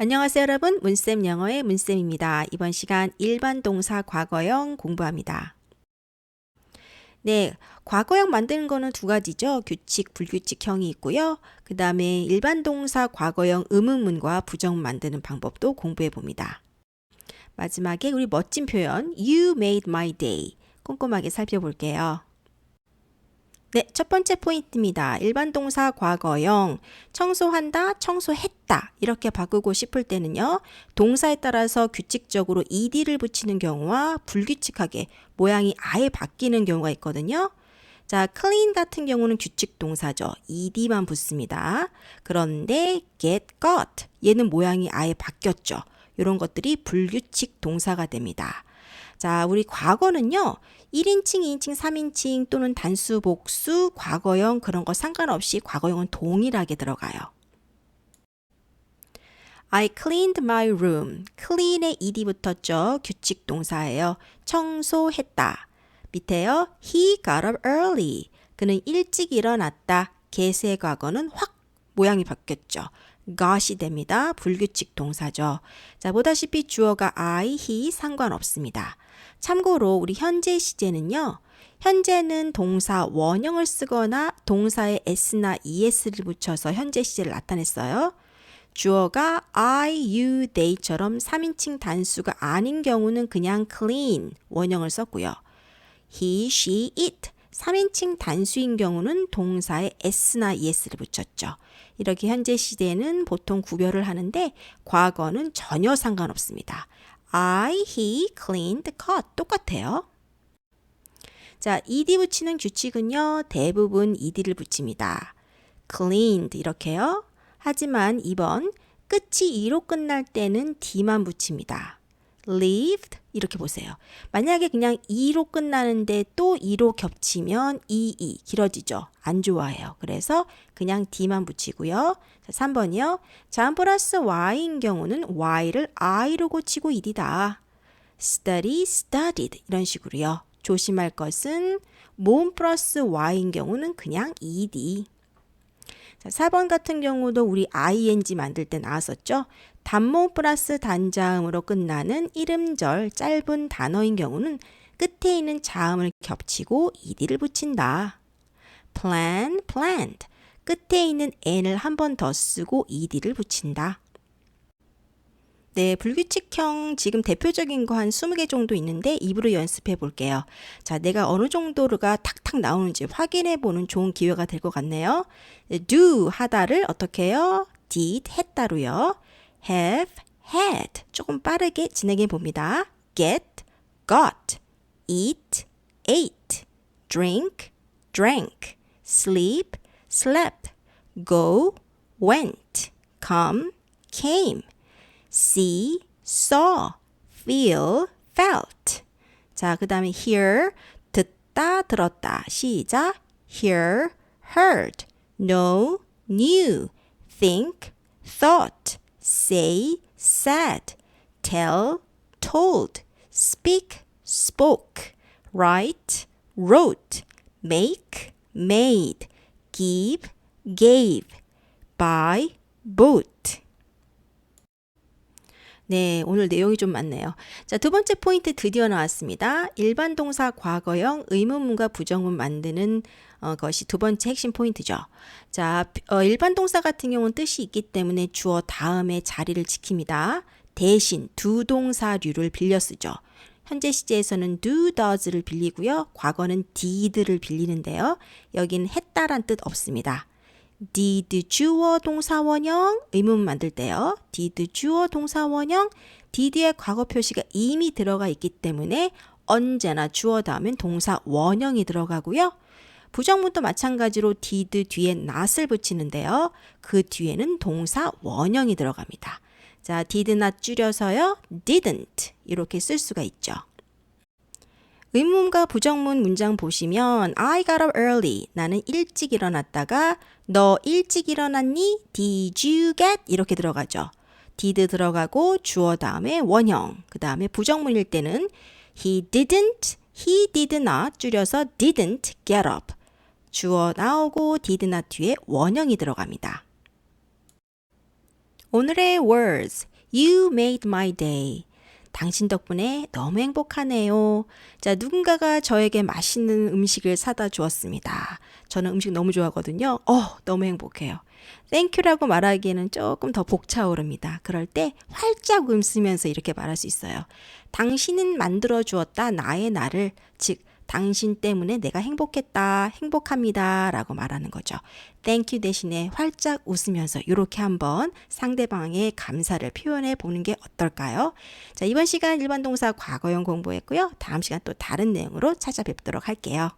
안녕하세요 여러분 문쌤 영어의 문쌤입니다. 이번 시간 일반 동사 과거형 공부합니다. 네, 과거형 만드는 거는 두 가지죠. 규칙, 불규칙형이 있고요. 그 다음에 일반 동사 과거형 의문문과 부정문 만드는 방법도 공부해 봅니다. 마지막에 우리 멋진 표현 You made my day 꼼꼼하게 살펴볼게요. 네, 첫 번째 포인트입니다. 일반 동사 과거형 청소한다, 청소했다 이렇게 바꾸고 싶을 때는요. 동사에 따라서 규칙적으로 ed를 붙이는 경우와 불규칙하게 모양이 아예 바뀌는 경우가 있거든요. 자, clean 같은 경우는 규칙 동사죠. ed만 붙습니다. 그런데 get, got 얘는 모양이 아예 바뀌었죠. 이런 것들이 불규칙 동사가 됩니다. 자, 우리 과거는요. 1인칭, 2인칭, 3인칭 또는 단수, 복수, 과거형 그런 거 상관없이 과거형은 동일하게 들어가요. I cleaned my room. clean에 ed 붙었죠. 규칙 동사예요. 청소했다. 밑에요. He got up early. 그는 일찍 일어났다. 개세 과거는 확 모양이 바뀌었죠. got이 됩니다. 불규칙 동사죠. 자, 보다시피 주어가 I, he 상관없습니다. 참고로 우리 현재 시제는요. 현재는 동사 원형을 쓰거나 동사에 s나 es를 붙여서 현재 시제를 나타냈어요. 주어가 I, you, they처럼 3인칭 단수가 아닌 경우는 그냥 clean 원형을 썼고요. he, she, it 3인칭 단수인 경우는 동사에 s나 es를 붙였죠. 이렇게 현재 시제는 보통 구별을 하는데 과거는 전혀 상관없습니다. I, he cleaned cut. 똑같아요. 자, ed 붙이는 규칙은요, 대부분 ed를 붙입니다. cleaned 이렇게요. 하지만 이번 끝이 e로 끝날 때는 d만 붙입니다. Lived 이렇게 보세요. 만약에 그냥 e로 끝나는데 또 e로 겹치면 ee 길어지죠. 안 좋아해요. 그래서 그냥 d만 붙이고요. 자, 3번이요. 자음 플러스 y인 경우는 y를 i로 고치고 ed다. study, studied 이런 식으로요. 조심할 것은 모음 플러스 y인 경우는 그냥 ed. 자, 4번 같은 경우도 우리 ing 만들 때 나왔었죠. 단모 플러스 단자음으로 끝나는 이름절 짧은 단어인 경우는 끝에 있는 자음을 겹치고 ed를 붙인다. plan, planned. 끝에 있는 n을 한 번 더 쓰고 ed를 붙인다. 네, 불규칙형 지금 대표적인 거 한 20개 정도 있는데 입으로 연습해 볼게요. 자, 내가 어느 정도가 탁탁 나오는지 확인해 보는 좋은 기회가 될 것 같네요. do 하다를 어떻게 해요? did 했다로요. have had 조금 빠르게 진행해 봅니다. get got eat ate drink drank sleep slept go went come came see, saw, feel, felt. 자, 그 다음에 hear, 듣다, 들었다. 시작. hear, heard, know, knew, think, thought, say, said, tell, told, speak, spoke, write, wrote, make, made, give, gave, buy, bought. 네, 오늘 내용이 좀 많네요. 자, 두 번째 포인트 드디어 나왔습니다. 일반 동사 과거형 의문문과 부정문 만드는 어, 것이 두 번째 핵심 포인트죠. 자, 어, 일반 동사 같은 경우는 뜻이 있기 때문에 주어 다음에 자리를 지킵니다. 대신 두 동사류를 빌려 쓰죠. 현재 시제에서는 do, does를 빌리고요. 과거는 did를 빌리는데요. 여기는 했다란 뜻 없습니다. Did 주어 동사 원형 의문 만들 때요. did 주어 동사 원형 did의 과거 표시가 이미 들어가 있기 때문에 언제나 주어 다음엔 동사 원형이 들어가고요. 부정문도 마찬가지로 did 뒤에 not을 붙이는데요. 그 뒤에는 동사 원형이 들어갑니다. 자, did not 줄여서요. didn't 이렇게 쓸 수가 있죠. 의문과 부정문 문장 보시면 I got up early. 나는 일찍 일어났다가 너 일찍 일어났니? Did you get? 이렇게 들어가죠. did 들어가고 주어 다음에 원형. 그 다음에 부정문일 때는 he didn't, he did not 줄여서 didn't get up. 주어 나오고 did not 뒤에 원형이 들어갑니다. 오늘의 words. You made my day. 당신 덕분에 너무 행복하네요. 자, 누군가가 저에게 맛있는 음식을 사다 주었습니다. 저는 음식 너무 좋아하거든요. 어, 너무 행복해요. 땡큐라고 말하기에는 조금 더 벅차오릅니다. 그럴 때 활짝 웃으면서 이렇게 말할 수 있어요. 당신은 만들어 주었다 나의 나를 즉 당신 때문에 내가 행복했다, 행복합니다 라고 말하는 거죠. 땡큐 대신에 활짝 웃으면서 이렇게 한번 상대방의 감사를 표현해 보는 게 어떨까요? 자, 이번 시간 일반 동사 과거형 공부했고요. 다음 시간 또 다른 내용으로 찾아뵙도록 할게요.